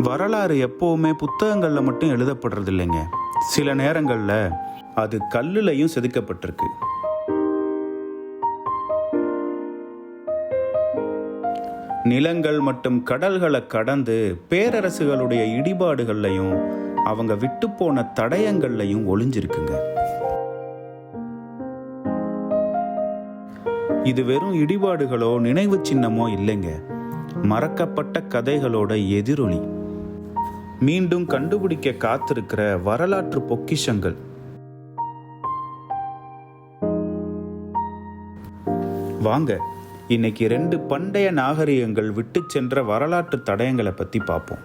வரலாறு எப்போவுமே புத்தகங்களில் மட்டும் எழுதப்படுறது இல்லைங்க சில நேரங்களில் அது கல்லுலையும் செதுக்கப்பட்டிருக்கு. நிலங்கள் மற்றும் கடல்களை கடந்து பேரரசுகளுடைய இடிபாடுகள்லையும் அவங்க விட்டு போன தடயங்கள்லையும் ஒளிஞ்சிருக்குங்க. இது வெறும் இடிபாடுகளோ நினைவு சின்னமோ இல்லைங்க. மறக்கப்பட்ட கதைகளோட எதிரொலி. மீண்டும் கண்டுபிடிக்க காத்திருக்கிற வரலாற்று பொக்கிஷங்கள். வாங்க இன்னைக்கு ரெண்டு பண்டைய நாகரிகங்கள் விட்டு சென்ற வரலாற்று தடயங்களை பத்தி பார்ப்போம்.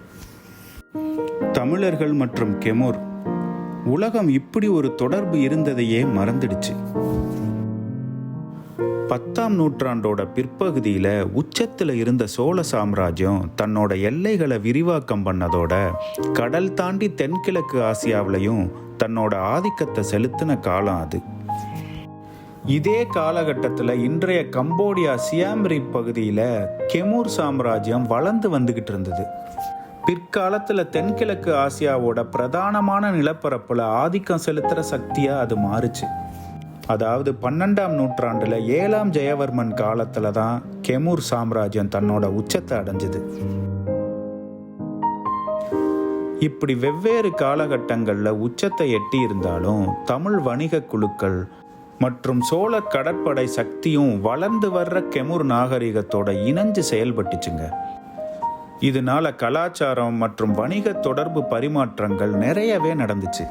தமிழர்கள் மற்றும் கெமோர். உலகம் இப்படி ஒரு தொடர்பு இருந்ததையே மறந்துடுச்சு. பத்தாம் நூற்றாண்டோட பிற்பகுதியில் உச்சத்தில் இருந்த சோழ சாம்ராஜ்யம் தன்னோட எல்லைகளை விரிவாக்கம் பண்ணதோட கடல் தாண்டி தென்கிழக்கு ஆசியாவிலையும் தன்னோட ஆதிக்கத்தை செலுத்தின காலம் அது. இதே காலகட்டத்தில் இன்றைய கம்போடியா சியாம்ரி பகுதியில் கெமூர் சாம்ராஜ்யம் வளர்ந்து வந்துகிட்டு இருந்தது. பிற்காலத்தில் தென்கிழக்கு ஆசியாவோட பிரதானமான நிலப்பரப்பில் ஆதிக்கம் செலுத்துகிற சக்தியாக அது மாறுச்சு. அதாவது பன்னெண்டாம் நூற்றாண்டில் ஏழாம் ஜெயவர்மன் காலத்தில் தான் கெமூர் சாம்ராஜ்யம் தன்னோட உச்சத்தை அடைஞ்சுது. இப்படி வெவ்வேறு காலகட்டங்களில் உச்சத்தை எட்டி இருந்தாலும் தமிழ் வணிக குழுக்கள் மற்றும் சோழ கடற்படை சக்தியும் வளர்ந்து வர்ற கெமூர் நாகரிகத்தோட இணைஞ்சு செயல்பட்டுச்சுங்க. இதனால கலாச்சாரம் மற்றும் வணிக தொடர்பு பரிமாற்றங்கள் நிறையவே நடந்துச்சு.